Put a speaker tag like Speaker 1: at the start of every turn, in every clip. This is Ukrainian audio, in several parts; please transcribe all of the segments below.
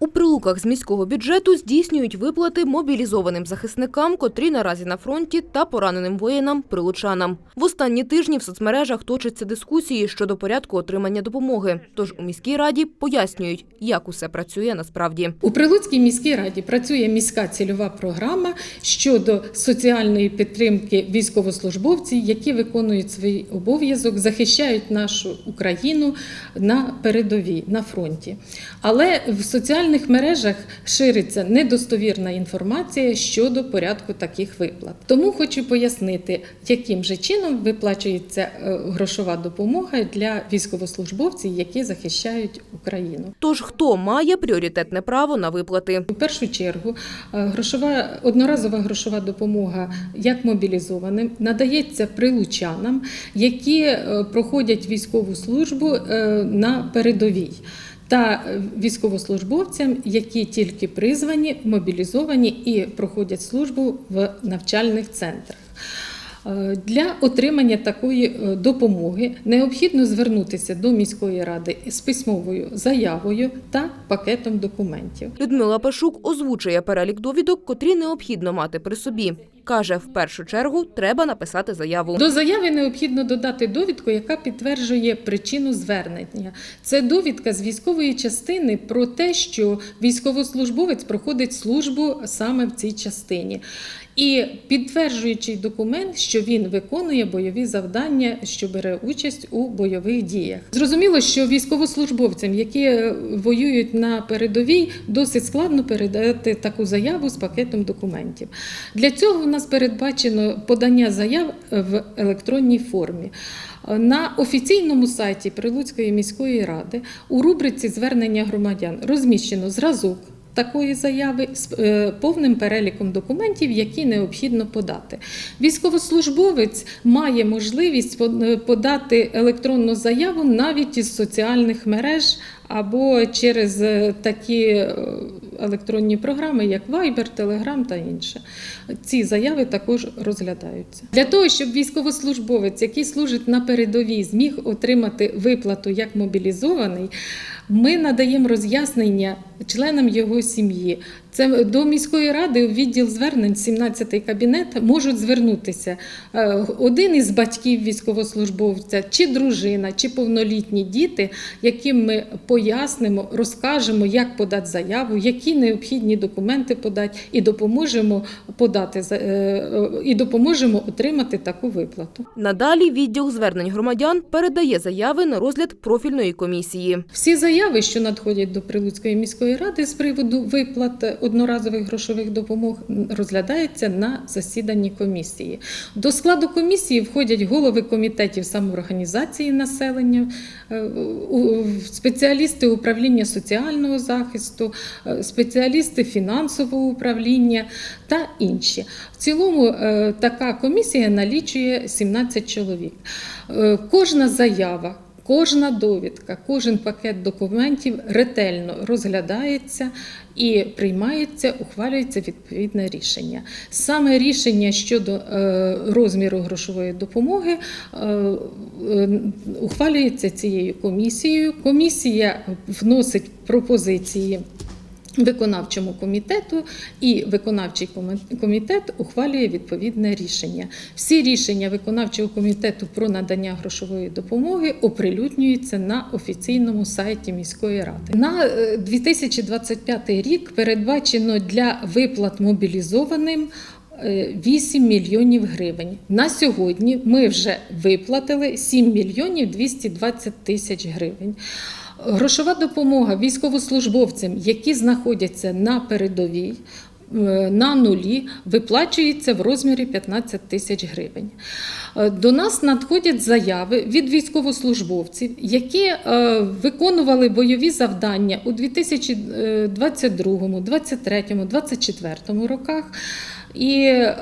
Speaker 1: У прилуках з міського бюджету здійснюють виплати мобілізованим захисникам, котрі наразі на фронті, та пораненим воїнам прилучанам. В останні тижні в соцмережах точаться дискусії щодо порядку отримання допомоги. Тож у міській раді пояснюють, як усе працює насправді.
Speaker 2: У Прилуцькій міській раді працює міська цільова програма щодо соціальної підтримки військовослужбовців, які виконують свій обов'язок, захищають нашу Україну на передовій на фронті. Але в соціальних мережах шириться недостовірна інформація щодо порядку таких виплат. Тому хочу пояснити, яким же чином виплачується е, грошова допомога для військовослужбовців, які захищають Україну.
Speaker 1: Тож хто має пріоритетне право на виплати?
Speaker 2: У першу чергу е, грошова одноразова грошова допомога як мобілізованим надається прилучанам, які е, проходять військову службу на передовій. Та військовослужбовцям, які тільки призвані, мобілізовані і проходять службу в навчальних центрах. Е, Для отримання такої е, допомоги необхідно звернутися до міської ради з письмовою заявою та пакетом документів.
Speaker 1: Людмила Пашук озвучує перелік довідок, котрі необхідно мати при собі. Каже, в першу чергу треба написати заяву.
Speaker 2: До заяви необхідно додати довідку, яка підтверджує причину звернення. Це довідка з військової частини про те, що військовослужбовець проходить службу саме в цій частині. І підтверджуючий документ, що він виконує бойові завдання, що бере участь у бойових діях. Зрозуміло, що військовослужбовцям, які е, воюють на передовій, досить складно передати таку заяву з пакетом документів. Для цього нас передбачено подання заяв в електронній формі. На офіційному сайті Прилуцької міської ради у рубриці звернення громадян розміщено зразок. Такої заяви з е, повним переліком документів, які необхідно подати. Військовослужбовець має можливість е, подати електронну заяву навіть із соціальних мереж або через е, такі е, електронні програми, як Viber, Telegram та інше. Ці заяви також розглядаються. Для того, щоб військовослужбовець, який служить на передовій, зміг отримати виплату як мобілізований, ми надаємо роз'яснення членам його сім'ї. Це до міської ради у відділ звернень, 17-й кабінет, можуть звернутися е, один із батьків військовослужбовця, чи дружина, чи повнолітні діти, яким ми пояснимо, розкажемо, як подати заяву, які необхідні документи подати, і допоможемо подати е, і допоможемо отримати таку виплату.
Speaker 1: Надалі відділ звернень громадян передає заяви на розгляд профільної комісії.
Speaker 2: Всі заяви, що надходять до Прилуцької міської ради з приводу виплат одноразових грошових допомог, розглядаються на засіданні комісії. До складу комісії входять голови комітетів самоорганізації населення, е, спеціалісти управління соціального захисту, е, спеціалісти фінансового управління та інші. В цілому е, така комісія налічує 17 чоловік. Кожна заява. Кожна довідка, кожен пакет документів ретельно розглядається і приймається, ухвалюється відповідне рішення. Саме рішення щодо е, розміру грошової допомоги е, е, ухвалюється цією комісією. Комісія вносить пропозиції. Виконавчому комітету і виконавчий комітет ухвалює відповідне рішення. Всі рішення виконавчого комітету про надання грошової допомоги оприлюднюються на офіційному сайті міської ради. На е, 2025 рік передбачено для виплат мобілізованим. е, 8 мільйонів гривень. На сьогодні ми вже виплатили 7 мільйонів 220 тисяч гривень. Грошова допомога військовослужбовцям, які знаходяться на передовій. е, На нулі виплачується в розмірі 15 тисяч гривень. Е, До нас надходять заяви від військовослужбовців, які е, виконували бойові завдання у 2022, 2023, 2024 роках. І е,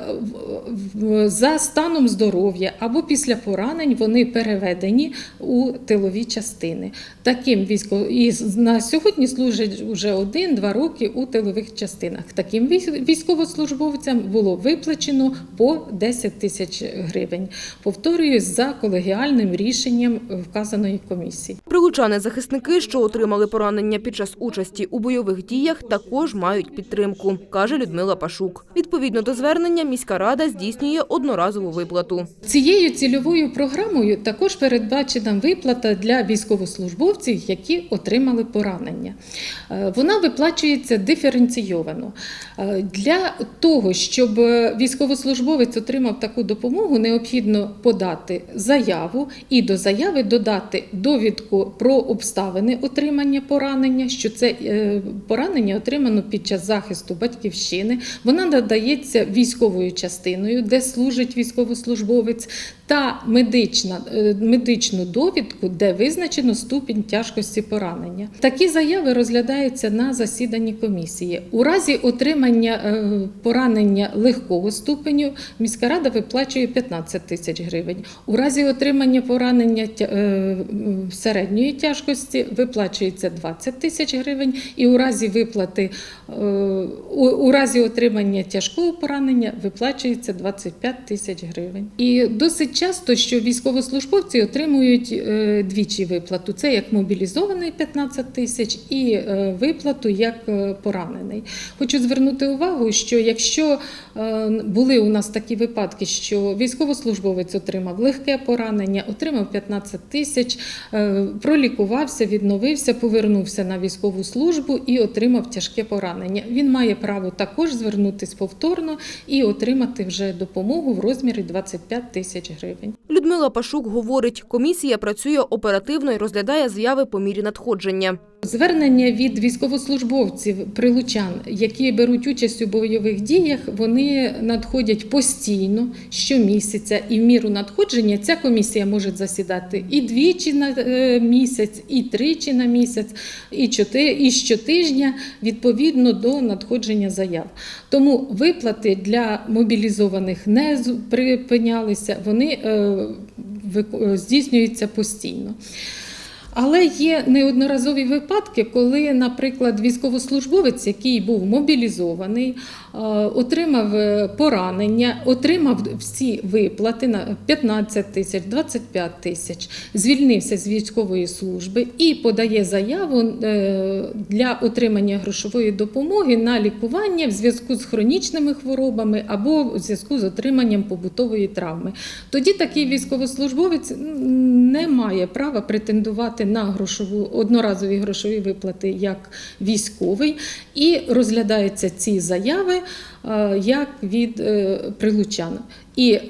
Speaker 2: за станом здоров'я або після поранень вони переведені у тилові частини. Таким військо... і на сьогодні служать вже один-два роки у тилових частинах. Таким військовослужбовцям було виплачено по 10 тисяч гривень. Повторюю, за колегіальним рішенням вказаної комісії.
Speaker 1: Прилучани-захисники, що отримали поранення під час участі у бойових діях, також мають підтримку, каже Людмила Пашук. Відповідно до звернення, міська рада здійснює одноразову виплату.
Speaker 2: Цією цільовою програмою також передбачена виплата для військовослужбовців, які отримали поранення. Е, Вона виплачується диференційовано. Е, Для того, щоб військовослужбовець отримав таку допомогу, необхідно подати заяву і до заяви додати довідку про обставини отримання поранення, що це е, поранення отримано під час захисту батьківщини. Вона надається військовою частиною, де служить військовослужбовець, та медична, е, медичну довідку, де визначено ступінь тяжкості поранення. Такі заяви розглядаються на засіданні комісії. У разі отримання е, поранення легкого ступеню міська рада виплачує 15 тисяч гривень. У разі отримання поранення е, середньої тяжкості виплачується 20 тисяч гривень, і у разі виплати у разі отримання тяжкого поранення виплачується 25 тисяч гривень. І досить часто, що військовослужбовці отримують е, двічі виплату: це як мобілізований 15 тисяч і е, виплату як е, поранений. Хочу звернути увагу, що якщо були у нас такі випадки, що військовослужбовець отримав легке поранення, отримав 15 тисяч, пролікувався, відновився, повернувся на військову службу і отримав тяжке поранення. Він має право також звернутися повторно і отримати вже допомогу в розмірі 25 тисяч гривень.
Speaker 1: Людмила Пашук говорить, комісія працює оперативно і розглядає заяви по мірі надходження.
Speaker 2: Звернення від військовослужбовців прилучан, які беруть участь у бойових діях, вони надходять постійно щомісяця, і в міру надходження ця комісія може засідати і двічі на е, місяць, і тричі на місяць, і чотири, і щотижня відповідно до надходження заяв. Тому виплати для мобілізованих не припинялися, вони е, здійснюються постійно. Але є неодноразові випадки, коли, наприклад, військовослужбовець, який був мобілізований, отримав е, поранення, отримав всі виплати на 15 тисяч, 25 тисяч, звільнився з військової служби і подає заяву е, для отримання грошової допомоги на лікування в зв'язку з хронічними хворобами або в зв'язку з отриманням побутової травми. Тоді такий військовослужбовець не має права претендувати на грошову одноразові грошові виплати як військовий, і розглядаються ці заяви як від е, прилучан. І е,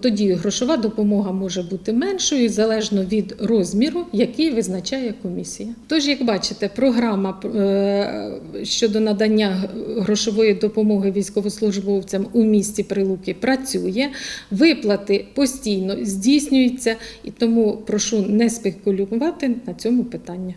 Speaker 2: тоді грошова допомога може бути меншою залежно від розміру, який визначає комісія. Тож, як бачите, програма е, щодо надання грошової допомоги військовослужбовцям у місті Прилуки працює, виплати постійно здійснюються, і тому прошу не спекулювати на цьому питанні.